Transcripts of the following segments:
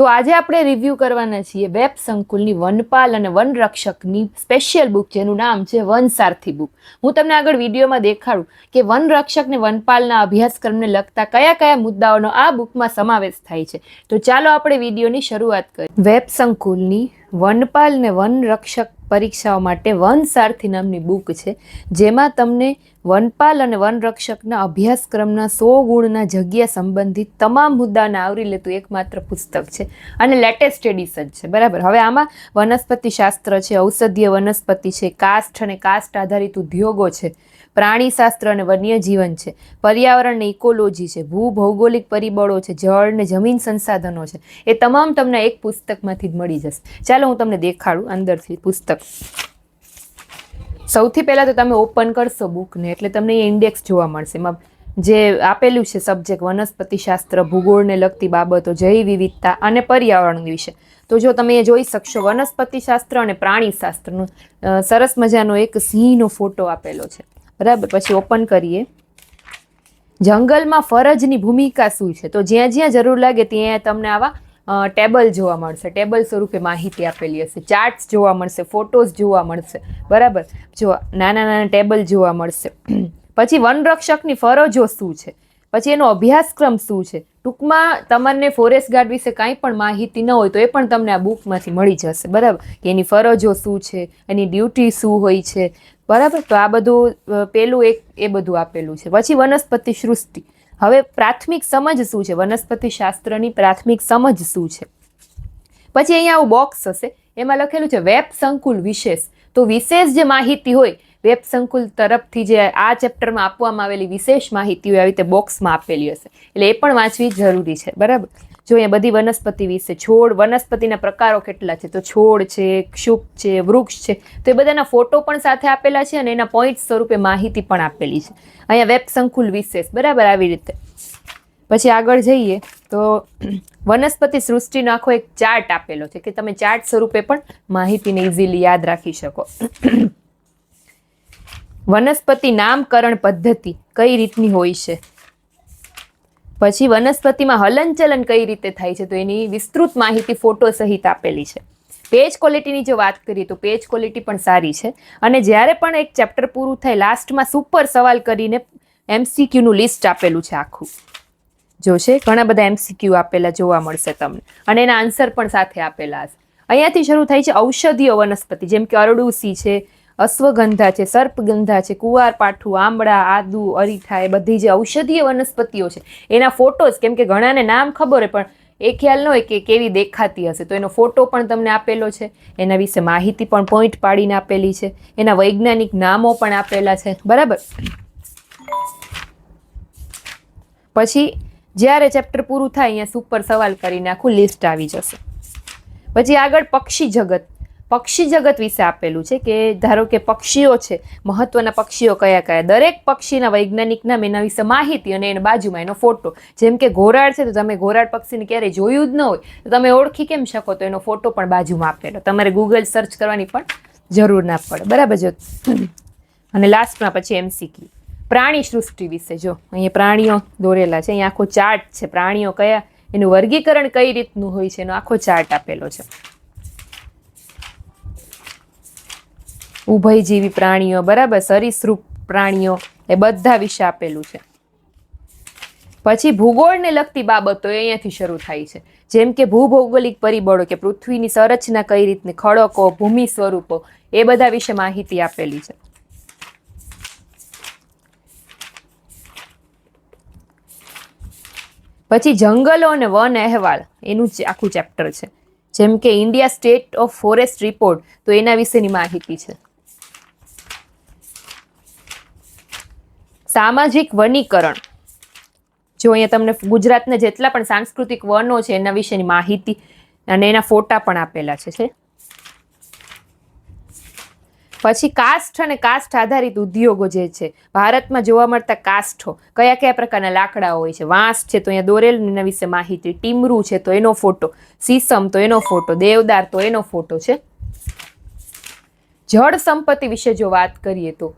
તો આજે આપણે રિવ્યૂ કરવાના છીએ વેબ સંકુલની વનપાલ અને વનરક્ષકની સ્પેશિયલ બુક જેનું નામ છે વનસારથી બુક હું તમને આગળ વિડીયોમાં દેખાડું કે વનરક્ષક ને વનપાલના અભ્યાસક્રમને લગતા કયા કયા મુદ્દાઓનો આ બુકમાં સમાવેશ થાય છે. તો ચાલો આપણે વિડીયોની શરૂઆત કરીએ. વેબ સંકુલની વનપાલ ને વનરક્ષક પરીક્ષાઓ માટે વનસારથી નામની બુક છે, જેમાં તમને વનપાલ અને વનરક્ષકના અભ્યાસક્રમના સો ગુણના જગ્યા સંબંધિત તમામ મુદ્દાને આવરી લેતું એકમાત્ર પુસ્તક છે અને લેટેસ્ટ એડિશન છે. બરાબર? હવે આમાં વનસ્પતિ શાસ્ત્ર છે, ઔષધીય વનસ્પતિ છે કાસ્ટ અને કાસ્ટ આધારિત ઉદ્યોગો છે, પ્રાણીશાસ્ત્ર અને વન્યજીવન છે, પર્યાવરણ ને ઇકોલોજી છે, ભૂભૌગોલિક પરિબળો છે, જળ ને જમીન સંસાધનો છે. એ તમામ તમને એક પુસ્તકમાંથી જ મળી જશે. ચાલો હું તમને દેખાડું અંદરથી પુસ્તક. સૌથી પહેલાં તો તમે ઓપન કરશો બુકને એટલે તમને એ ઇન્ડેક્સ જોવા મળશે. એમાં જે આપેલું છે સબ્જેક્ટ વનસ્પતિશાસ્ત્ર ભૂગોળને લગતી બાબતો, જૈવ વિવિધતા અને પર્યાવરણ વિશે. તો જો તમે એ જોઈ શકશો વનસ્પતિશાસ્ત્ર અને પ્રાણીશાસ્ત્રનું સરસ મજાનો એક સિંહનો ફોટો આપેલો છે. બરાબર? પછી ઓપન કરીએ. જંગલમાં ફરજની ભૂમિકા શું છે? તો જ્યાં જ્યાં જરૂર લાગે ત્યાં તમને આવા ટેબલ જોવા મળશે. ટેબલ સ્વરૂપે માહિતી આપેલી હશે. ચાર્ટ્સ જોવા મળશે. ફોટોઝ જોવા મળશે. બરાબર? જો નાના નાના ટેબલ જોવા મળશે. પછી વનરક્ષકની ફરજો શું છે? પછી એનો અભ્યાસક્રમ શું છે? ટૂંકમાં તમને ફોરેસ્ટ ગાર્ડ વિશે કાંઈ પણ માહિતી ન હોય તો એ પણ તમને આ બુકમાંથી મળી જશે. બરાબર? કે એની ફરજો શું છે? એની ડ્યુટી શું હોય છે? બરાબર? તો આ બધું પેલું એક એ બધું આપેલું છે. પછી વનસ્પતિ સૃષ્ટિ. હવે પ્રાથમિક સમજ શું છે? વનસ્પતિ શાસ્ત્રની પ્રાથમિક સમજ શું છે? પછી અહીંયા આવું બોક્સ હશે. એમાં લખેલું છે, વેબ સંકુલ વિશેષ. તો વિશેષ જે માહિતી હોય, વેબ સંકુલ તરફથી જે આ ચેપ્ટરમાં આપવામાં આવેલી વિશેષ માહિતી હોય, આવી રીતે બોક્સમાં આપેલી હશે. એટલે એ પણ વાંચવી જરૂરી છે. બરાબર? જો અહીંયા બધી વનસ્પતિ વિશે છોડ, વનસ્પતિના પ્રકારો કેટલા છે? તો છોડ છે ક્ષુપ છે, વૃક્ષ છે. તો એ બધાના ફોટો પણ સાથે આપેલા છે અને એના પોઈન્ટ સ્વરૂપે માહિતી પણ આપેલી છે. અહીંયા વેબ સંકુલ વિશેષ, બરાબર? આવી રીતે. પછી આગળ જઈએ તો વનસ્પતિ સૃષ્ટિનો આખો એક ચાર્ટ આપેલો છે કે તમે ચાર્ટ સ્વરૂપે પણ માહિતીને ઇઝીલી યાદ રાખી શકો. વનસ્પતિ નામકરણ પદ્ધતિ કઈ રીતની હોય છે? પછી વનસ્પતિમાં હલનચલન કઈ રીતે થાય છે તો એની વિસ્તૃત માહિતી ફોટો સહિત આપેલી છે. પેજ ક્વોલિટીની જો વાત કરીએ તો પેજ ક્વોલિટી પણ સારી છે. અને જ્યારે પણ એક ચેપ્ટર પૂરું થાય લાસ્ટમાં સુપર સવાલ કરીને એમસીક્યુનું લિસ્ટ આપેલું છે આખું. જોશે? ઘણા બધા એમસીક્યુ આપેલા જોવા મળશે તમને. અને એના આન્સર પણ સાથે આપેલા હશે. અહીંયાથી શરૂ થાય છે ઔષધીય વનસ્પતિ, જેમ કે અરડુસી છે અશ્વગંધા છે, સર્પગંધા છે કુવારપાઠું આંબળા, આદુ, અરીઠા, એ બધી જે ઔષધીય વનસ્પતિઓ છે, એના ફોટોઝ, કેમ કે ઘણાને નામ ખબર હોય, પણ એ ખ્યાલ ન હોય કે કેવી દેખાતી હશે. તો એનો ફોટો પણ તમને આપેલો છે, એના વિશે માહિતી પણ પોઈન્ટ પાડીને આપેલી છે, એના વૈજ્ઞાનિક નામો પણ આપેલા છે, બરાબર? પછી, જ્યારે ચેપ્ટર પૂરું થાય, અહીંયા સુપર સવાલ કરીને આખું લિસ્ટ આવી જશે. પછી આગળ પક્ષી જગત. પક્ષી જગત વિશે આપેલું છે કે ધારો કે પક્ષીઓ છે, મહત્વના પક્ષીઓ કયા કયા? દરેક પક્ષીના વૈજ્ઞાનિક નામ એના વિશે માહિતી અને એના બાજુમાં એનો ફોટો જેમ કે ઘોરાડ છે, તો તમે ઘોરાડ પક્ષીને ક્યારેય જોયું જ ન હોય, તો તમે ઓળખી કેમ શકો? તો એનો ફોટો પણ બાજુમાં આપેલો. તમારે ગૂગલ સર્ચ કરવાની પણ જરૂર ના પડે. બરાબર જો? અને લાસ્ટમાં પછી એમસીક્યુ પ્રાણી સૃષ્ટિ વિશે જો. અહીંયા પ્રાણીઓ દોરેલા છે. અહીંયા આખો ચાર્ટ છે. પ્રાણીઓ કયા? એનું વર્ગીકરણ કઈ રીતનું હોય છે? એનો આખો ચાર્ટ આપેલો છે. ઉભયજીવી પ્રાણીઓ, બરાબર? સરીસૃપ પ્રાણીઓ એ બધા વિશે આપેલું છે. પછી ભૂગોળને લગતી બાબતો અહીંયાથી શરૂ થાય છે. જેમ કે ભૂભૌગોલિક પરિબળો કે પૃથ્વીની સંરચના કઈ રીતની, ખડકો, ભૂમિ સ્વરૂપો, એ બધા વિશે માહિતી આપેલી છે. પછી જંગલો અને વન અહેવાલ, એનું આખું ચેપ્ટર છે. જેમ કે India state of forest report, તો એના વિશેની માહિતી છે. સામાજિક વનીકરણ. જો અહીંયા તમને ગુજરાતના જેટલા પણ સાંસ્કૃતિક વનો છે, એના વિશેની માહિતી અને એના ફોટા પણ આપેલા છે પછી કાસ્ટ અને કાસ્ટ આધારિત ઉદ્યોગો જે છે, ભારતમાં જોવા મળતા કાસ્ટો, કયા કયા પ્રકારના લાકડાઓ હોય છે? વાંસ છે તો અહીંયા દોરેલ એના વિશે માહિતી, ટીમરું છે તો એનો ફોટો, સીસમ તો એનો ફોટો, દેવદાર તો એનો ફોટો છે. જળ સંપત્તિ વિશે જો વાત કરીએ તો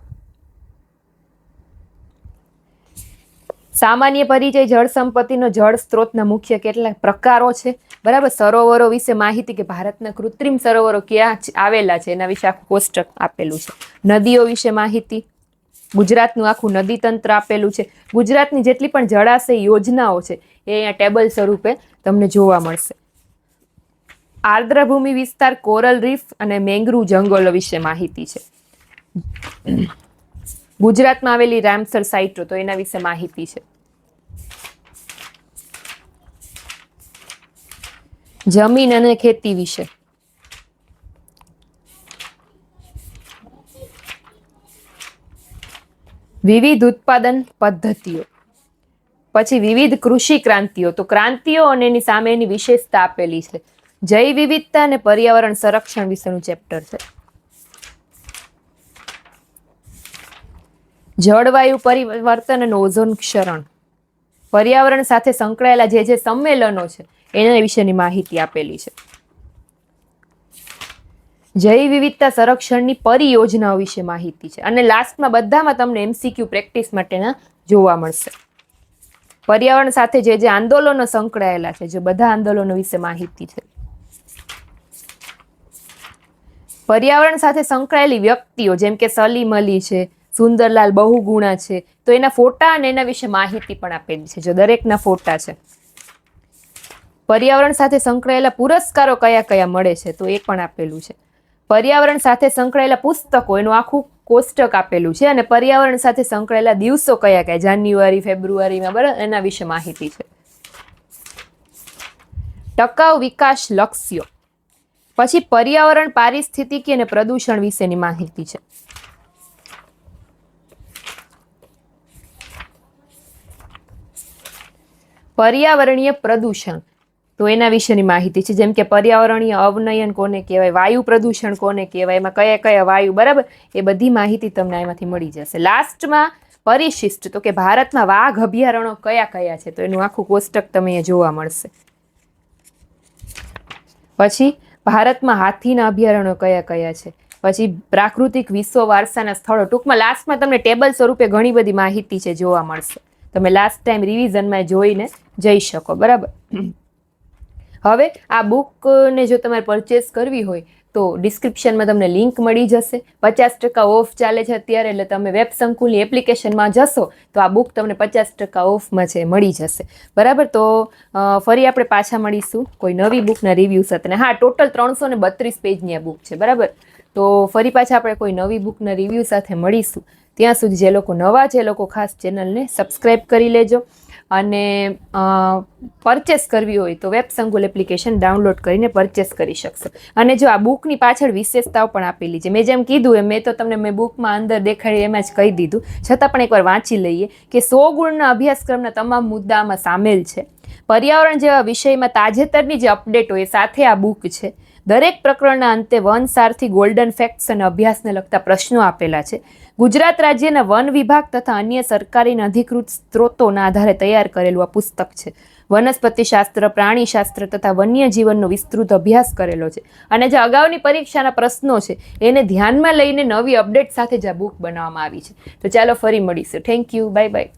સામાન્ય પરિચય જળ સંપત્તિનો જળ સ્ત્રોતના મુખ્ય કેટલાક પ્રકારો છે. બરાબર? સરોવરો વિશે માહિતી કે ભારતના કૃત્રિમ સરોવરો ક્યાં આવેલા છે, એના વિશે આખું કોષ્ટક આપેલું છે. નદીઓ વિશે માહિતી. ગુજરાતનું આખું નદી તંત્ર આપેલું છે. ગુજરાતની જેટલી પણ જળાશય યોજનાઓ છે, એ અહીંયા ટેબલ સ્વરૂપે તમને જોવા મળશે. આર્દ્રભૂમિ વિસ્તાર, કોરલ રીફ અને મેંગ્રુવ જંગલો વિશે માહિતી છે. ગુજરાતમાં આવેલી રામસર સાઇટો તો એના વિશે માહિતી છે. જમીન અને ખેતી વિશે. વિવિધ ઉત્પાદન પદ્ધતિઓ. પછી વિવિધ કૃષિ ક્રાંતિઓ. તો ક્રાંતિઓ અને એની સામેની વિશેષતા આપેલી છે. જૈવ વિવિધતા અને પર્યાવરણ સંરક્ષણ વિશેનું ચેપ્ટર છે. જળવાયુ પરિવર્તન અને ઓઝોન ક્ષરણ. પર્યાવરણ સાથે સંકળાયેલા જે જે સંમેલનો છે એના વિશેની માહિતી આપેલી છે. જૈવ વિવિધતા સંરક્ષણની પરિયોજનાઓ વિશે માહિતી છે. અને લાસ્ટમાં બધામાં તમને એમસીક્યુ પ્રેક્ટિસ માટેના જોવા મળશે. પર્યાવરણ સાથે જે જે આંદોલનો સંકળાયેલા છે, જે બધા આંદોલનો વિશે માહિતી છે. પર્યાવરણ સાથે સંકળાયેલી વ્યક્તિઓ, જેમ કે સલીમ અલી છે, સુંદરલાલ બહુગુણા છે, તો એના ફોટા અને એના વિશે માહિતી પણ આપેલી છે, જો દરેકના ફોટા છે. પર્યાવરણ સાથે સંકળાયેલા પુરસ્કારો કયા કયા મળે છે? તો એ પણ આપેલું છે. પર્યાવરણ સાથે સંકળાયેલા પુસ્તકો, એનું આખું કોષ્ટક આપેલું છે અને પર્યાવરણ સાથે સંકળાયેલા દિવસો કયા કયા? જાન્યુઆરી, ફેબ્રુઆરીમાં બરાબર, એના વિશે માહિતી છે. ટકાઉ વિકાસ લક્ષ્યો. પછી પર્યાવરણ, પારિસ્થિતિકી અને પ્રદૂષણ વિશેની માહિતી છે. પર્યાવરણીય પ્રદૂષણ. તો એના વિશેની માહિતી છે. જેમ કે પર્યાવરણીય અવનયન કોને કહેવાય, વાયુ પ્રદૂષણ કોને કહેવાય, એમાં કયા કયા વાયુ, બરાબર? એ બધી માહિતી તમને એમાંથી મળી જશે. લાસ્ટમાં પરિશિષ્ટ, તો કે ભારતમાં વાઘ અભયારણ્યો કયા કયા છે, તો એનું આખું કોષ્ટક તમે જોવા મળશે. પછી, ભારતમાં હાથીના અભયારણ્યો કયા કયા છે? પછી, પ્રાકૃતિક વિશ્વ વારસાના સ્થળો. ટૂંકમાં, લાસ્ટમાં તમને ટેબલ સ્વરૂપે ઘણી બધી માહિતી છે, જોવા મળશે. તમે લાસ્ટ ટાઈમ રિવિઝનમાં જોઈને જઈ શકો, બરાબર? હવે આ બુકને જો તમારે પરચેસ કરવી હોય તો ડિસ્ક્રિપ્શનમાં તમને લિંક મળી જશે. પચાસ ટકા ઓફ ચાલે છે અત્યારે, એટલે તમે વેબ સંકુલની એપ્લિકેશનમાં જશો તો આ બુક તમને પચાસ ટકા ઓફમાં છે, મળી જશે. બરાબર? તો ફરી આપણે પાછા મળીશું કોઈ નવી બુકના રિવ્યૂ સાથે. હા ટોટલ ત્રણસો ને બત્રીસ પેજની આ બુક છે, બરાબર? તો ફરી પાછા આપણે કોઈ નવી બુકના રિવ્યૂ સાથે મળીશું. ત્યાં સુધી જે લોકો નવા છે એ લોકો ખાસ ચેનલને સબસ્ક્રાઈબ કરી લેજો. અને પરચેસ કરવી હોય તો વેબ સંકુલ એપ્લિકેશન ડાઉનલોડ કરીને પરચેસ કરી શકશો. અને જો આ બુકની પાછળ વિશેષતાઓ પણ આપેલી છે. મેં જેમ કીધું એમ, મેં તો તમને, મેં બુકમાં અંદર દેખાડી એમ જ કહી દીધું. છતાં પણ એકવાર વાંચી લઈએ કે સો ગુણના અભ્યાસક્રમના તમામ મુદ્દામાં સામેલ છે. પર્યાવરણ જેવા વિષયમાં તાજેતરની જે અપડેટ હોય એ સાથે આ બુક છે. દરેક પ્રકરણના અંતે વન સારથી ગોલ્ડન ફેક્ટ્સ અને અભ્યાસને લગતા પ્રશ્નો આપેલા છે. ગુજરાત રાજ્યના વન વિભાગ તથા અન્ય સરકારી અધિકૃત સ્ત્રોતોના આધારે તૈયાર કરેલું આ પુસ્તક છે. વનસ્પતિશાસ્ત્ર પ્રાણીશાસ્ત્ર તથા વન્યજીવનનો વિસ્તૃત અભ્યાસ કરેલો છે. અને જે અગાઉની પરીક્ષાના પ્રશ્નો છે, એને ધ્યાનમાં લઈને નવી અપડેટ સાથે જ આ બુક બનાવવામાં આવી છે. તો ચાલો ફરી મળીશું. Thank you bye bye